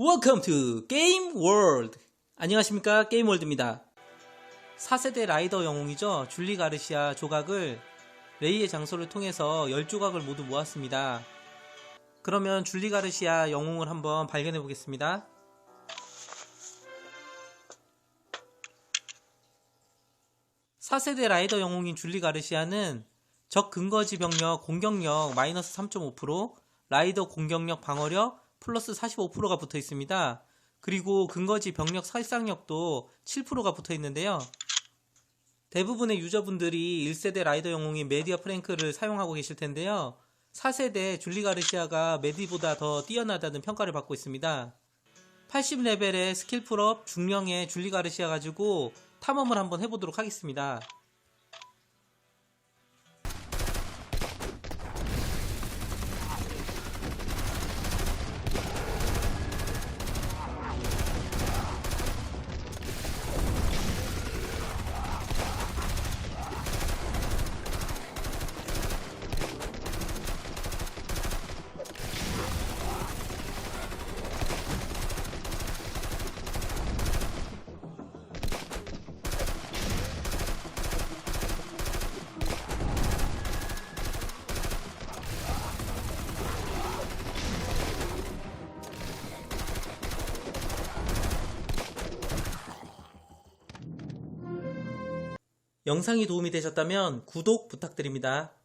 Welcome to Game World. 안녕하십니까 게임 월드입니다. 4세대 라이더 영웅이죠 줄리 가르시아 조각을 레이의 장소를 통해서 10조각을 모두 모았습니다. 그러면 줄리 가르시아 영웅을 한번 발견해 보겠습니다. 사세대 라이더 영웅인 줄리 가르시아는 적 근거지 병력 공격력 마이너스 3.5%, 라이더 공격력 방어력 플러스 45%가 붙어 있습니다. 그리고 근거지 병력 살상력도 7%가 붙어 있는데요. 대부분의 유저분들이 1세대 라이더 영웅인 메디어 프랭크를 사용하고 계실 텐데요. 4세대 줄리 가르시아가 메디보다 더 뛰어나다는 평가를 받고 있습니다. 80레벨의 스킬 풀업 중령의 줄리 가르시아 가지고 탐험을 한번 해보도록 하겠습니다. 영상이 도움이 되셨다면 구독 부탁드립니다.